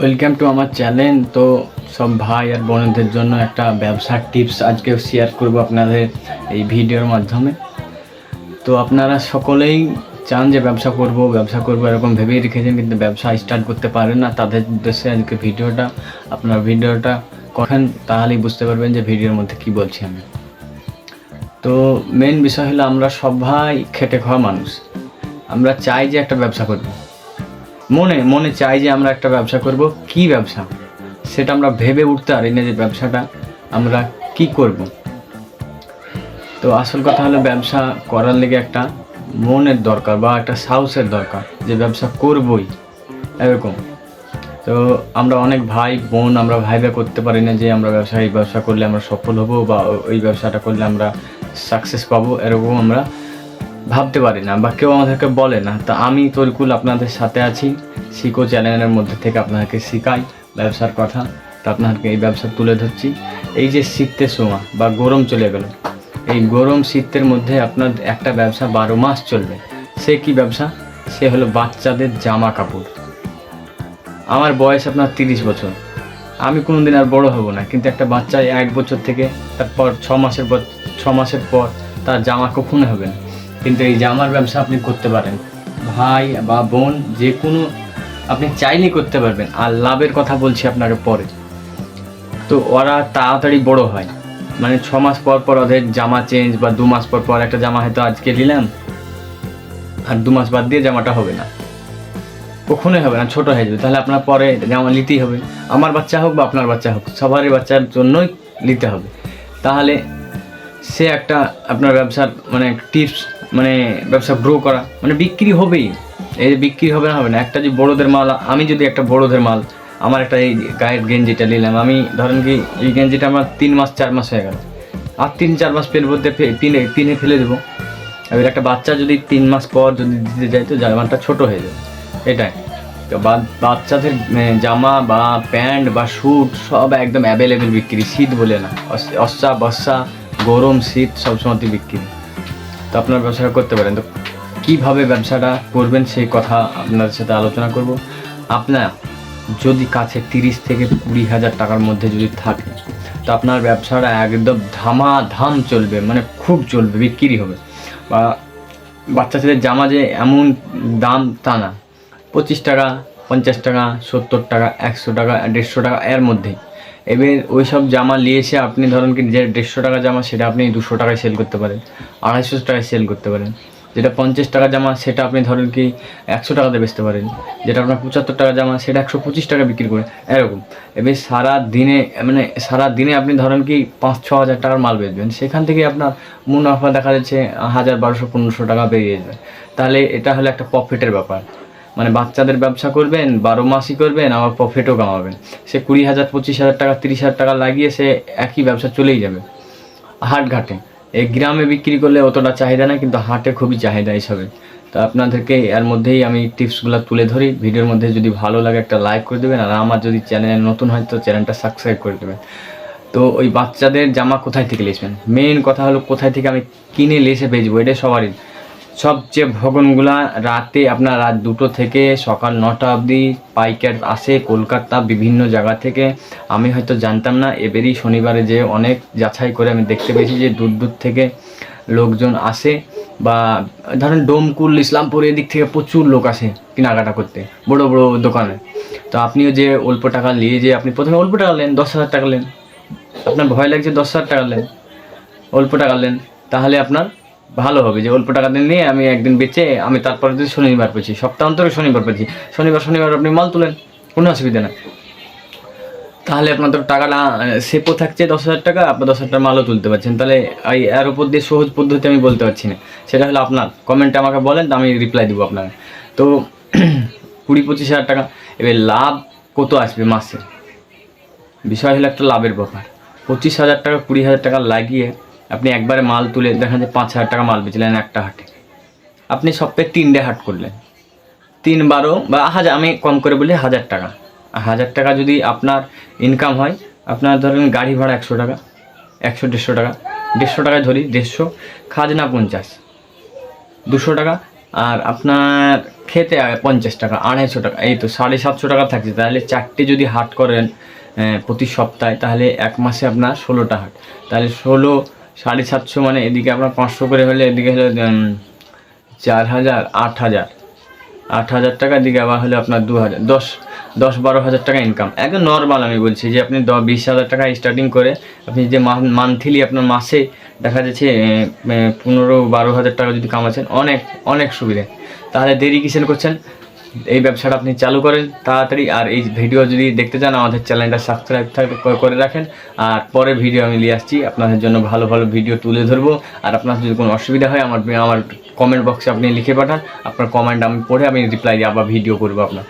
Welcome to আমার channel তো সব ভাই আর বোনদের জন্য একটা ব্যবসার টিপস আজকে শেয়ার করব আপনাদের এই ভিডিওর মাধ্যমে। তো আপনারা সকলেই চান যে ব্যবসা করব ব্যবসা করব এরকম ভেবেই রেখেছেন, কিন্তু ব্যবসা স্টার্ট করতে পারেন না। তাদের উদ্দেশ্যে আজকে ভিডিওটা আপনার ভিডিওটা কখন তাহলেই বুঝতে পারবেন যে ভিডিওর মধ্যে কি বলছি আমি। তো মেন বিষয় হলো আমরা সবাই খেটে খাওয়া মানুষ। আমরা চাই যে একটা ব্যবসা করব। মনে মনে চাই যে আমরা একটা ব্যবসা করব। কি ব্যবসা? সেটা আমরা ভেবে উঠতে পারি না যে ব্যবসাটা আমরা কি করব। তো আসল কথা হলো ব্যবসা করার লেগে একটা মনের দরকার বা একটা সাহসের দরকার যে ব্যবসা করবই। এরকম। তো আমরা অনেক ভাই, বোন আমরা ভাইবা করতে পারি না যে আমরা ব্যবসা, এই ব্যবসা করলে আমরা সফল হব বা ওই ব্যবসাটা করলে আমরা সাকসেস পাবো। এরকম আমরা ভাবতে পারি না বা কেউ আমাদেরকে বলে না। তা আমি তরিকুল আপনাদের সাথে আছি। শিখো চ্যানেলের মধ্যে থেকে আপনাদেরকে শিখাই ব্যবসার কথা। তো আপনাদেরকে এই ব্যবসা তুলে ধরছি। এই যে শীতের সময় বা গরম চলে গেল, এই গরম শীতের মধ্যে আপনার একটা ব্যবসা বারো মাস চলবে। সে কি ব্যবসা? সে হলো বাচ্চাদের জামা কাপড়। আমার বয়স আপনার তিরিশ বছর। আমি কোনো দিন আর বড় হব না, কিন্তু একটা বাচ্চা এক বছর থেকে তারপর ছ মাসের পর ছ মাসের পর তার জামা কখনো হবে না। কিন্তু এই জামার ব্যবসা আপনি করতে পারেন, ভাই বা বোন, যে কোনো আপনি চাইলেই করতে পারবেন, আর লাভের কথা বলছি আপনাকে পরে তো ওরা তাড়াতাড়ি বড় হয়। মানে ছ মাস পর পর ওদের জামা চেঞ্জ বা দু মাস পর পর একটা জামা হয়তো আজকে নিলাম, আর দু মাস বাদ দিয়ে জামাটা হবে না। কখনোই হবে না, ছোট হয়ে যাবে। তাহলে আপনার পরে জামা নিতেই হবে। আমার বাচ্চা হোক বা আপনার বাচ্চা হোক, সবারই বাচ্চার জন্যই নিতে হবে। তাহলে সে একটা আপনার ব্যবসার মানে টিপস মানে ব্যবসা গ্রো করা মানে বিক্রি হবেই। এই যে বিক্রি হবে না হবে না। একটা যে বড়োদের মাল, আমি যদি একটা বড়োদের মাল, আমার একটা এই গায়ের গেঞ্জিটা নিলাম, আমি ধরেন কি, এই গেঞ্জিটা আমার তিন মাস, চার মাস হয়ে গেল। আর তিন, চার মাস পেন বলতে পিনে পিনে ফেলে দেবো। এবার একটা বাচ্চা যদি তিন মাস পর যদি দিতে যায়, তো জামাটা ছোট হয়ে যাবে। এটাই। তো বাচ্চাদের জামা বা প্যান্ট বা স্যুট সব একদম অ্যাভেলেবেল বিক্রি। শীত বলে না। অস- অস্যা, বর্ষা, গরম, শীত সবসময়তে বিক্রি। তো আপনার ব্যবসাটা করতে পারেন। তো কীভাবে ব্যবসাটা করবেন সেই কথা আপনাদের সাথে আলোচনা করব। আপনার যদি কাছে তিরিশ থেকে কুড়ি হাজার টাকার মধ্যে যদি থাকে, তো আপনার ব্যবসাটা একদম ধামাধাম চলবে মানে খুব চলবে, বিক্রি হবে। বা বাচ্চা ছেলের জামা যে এমন দাম তা না। পঁচিশ টাকা, পঞ্চাশ টাকা, সত্তর টাকা, একশো টাকা, দেড়শো টাকা এর মধ্যেই। এবার ওই সব জামা নিয়ে এসে আপনি ধরুন কি যে দেড়শো টাকা জামা, সেটা আপনি দুশো টাকায় সেল করতে পারেন। আড়াইশো টাকায় সেল করতে পারেন। যেটা পঞ্চাশ টাকা জামা, সেটা আপনি ধরেন কি একশো টাকাতে বেচতে পারেন। যেটা আপনার পঁচাত্তর টাকা জামা, সেটা একশো পঁচিশ টাকা বিক্রি করে এরকম। এবার সারা দিনে মানে সারা দিনে আপনি ধরেন কি পাঁচ, ছ হাজার টাকার মাল বেচবেন। সেখান থেকে আপনার মুনাফা দেখা যাচ্ছে হাজার বারোশো, পনেরোশো টাকা বেরিয়ে যাবে। তাহলে এটা হলো একটা প্রফিটের ব্যাপার। মানে বাচ্চাদের ব্যবসা করবেন, বারো মাসই করবেন, আবার প্রফিটও কামাবেন। সে কুড়ি হাজার, পঁচিশ হাজার টাকা, তিরিশ হাজার টাকা লাগিয়ে সে একই ব্যবসা চলেই যাবে। হাট ঘাটে এই গ্রামে বিক্রি করলে অতটা চাহিদা না কিন্তু হাটে খুবই চাহিদা এইসবে তো আপনাদেরকে এর মধ্যেই আমি টিপসগুলো তুলে ধরি। ভিডিওর মধ্যে যদি ভালো লাগে একটা লাইক করে দেবেন, আর আমার যদি চ্যানেল নতুন হয় তো চ্যানেলটা সাবস্ক্রাইব করে দেবেন। তো ওই বাচ্চাদের জামা কোথায় থেকে লেসবেন? মেন কথা হলো কোথায় থেকে আমি কিনে লেসে বেচবো এটা সবারই সবচেয়ে ভগনগুলা রাতে আপনার রাত দুটো থেকে সকাল নটা অবধি পাইকার আসে কলকাতা বিভিন্ন জায়গা থেকে। আমি হয়তো জানতাম না, এবারই শনিবারে যে অনেক যাচাই করে আমি দেখতে পেয়েছি যে দূর দূর থেকে লোকজন আসে বা ধরেন ডোমকুল, ইসলামপুর এদিক থেকে প্রচুর লোক আসে কেনাকাটা করতে, বড় বড় দোকানে। তো আপনিও যে অল্প টাকা নিয়ে যে আপনি প্রথমে অল্প টাকা নেন, দশ হাজার টাকা নেন। আপনার ভয় লাগছে দশ হাজার টাকা নেন, অল্প টাকা নেন, তাহলে আপনার ভালো হবে যে অল্প টাকা নিয়ে আমি একদিন বেচে আমি তারপরে যদি শনিবার পেয়েছি। সপ্তাহ অন্তরে শনিবার পেয়েছি। শনিবার শনিবার আপনি মাল তুলেন, কোনো অসুবিধা নেই। তাহলে আপনার তো টাকাটা সেপও থাকছে দশ হাজার টাকা আপনার দশ হাজার টাকা মালও তুলতে পারছেন। তাহলে এই এর উপর দিয়ে সহজ পদ্ধতি আমি বলতে পারছি না। সেটা হলো আপনার কমেন্টে আমাকে বলেন তো আমি রিপ্লাই দেবো আপনাকে। তো কুড়ি, পঁচিশ হাজার টাকা, এবার লাভ কত আসবে মাসে? বিষয় হলো একটা লাভের ব্যাপার। পঁচিশ হাজার টাকা, কুড়ি হাজার টাকা লাগিয়ে আপনি একবারে মাল তুলে দেখেন যে পাঁচ হাজার টাকা মাল বেচলেন একটা হাটে। আপনি সপ্তাহে তিনটে হাট করলেন। তিন বারো বা হাজার আমি কম করে বলি হাজার টাকা। হাজার টাকা যদি আপনার ইনকাম হয়, আপনার ধরেন গাড়ি ভাড়া একশো টাকা, একশো দেড়শো টাকা, দেড়শো টাকায় ধরি দেড়শো, খাজনা পঞ্চাশ, দুশো টাকা, আর আপনার খেতে পঞ্চাশ টাকা, আড়াইশো টাকা, এই তো সাড়ে সাতশো টাকা থাকছে। তাহলে চারটে যদি হাট করেন প্রতি সপ্তাহে, তাহলে এক মাসে আপনার ষোলোটা হাট। তাহলে ষোলো সাড়ে সাতশো মানে এদিকে আপনার পাঁচশো করে হলে এদিকে হলো চার হাজার, আট হাজার। আট হাজার টাকার দিকে আবার হলে আপনার দু হাজার, দশ দশ বারো হাজার টাকা ইনকাম একদম নর্মাল আমি বলছি যে আপনি দ, বিশ হাজার টাকা স্টার্টিং করে আপনি যে মান্থলি আপনার মাসে দেখা যাচ্ছে পনেরো বারো হাজার টাকা যদি কামাচ্ছেন, অনেক অনেক সুবিধে। তাহলে দেরি কিসের করছেন? এই ব্যবসাটা আপনি চালু করেন তাড়াতাড়ি, আর এই ভিডিও যদি দেখতে চান, আমাদের চ্যানেলটা সাবস্ক্রাইব করে রাখেন। আর পরে ভিডিও আমি নিয়ে আসছি, আপনাদের জন্য ভালো ভালো ভিডিও তুলে ধরবো। আর আপনার যদি কোনো অসুবিধা হয়, আমার আমার কমেন্ট বক্সে আপনি লিখে পাঠান। আপনার কমেন্ট আমি পড়ে আমি রিপ্লাই দিয়ে আবার ভিডিও করব আপনার।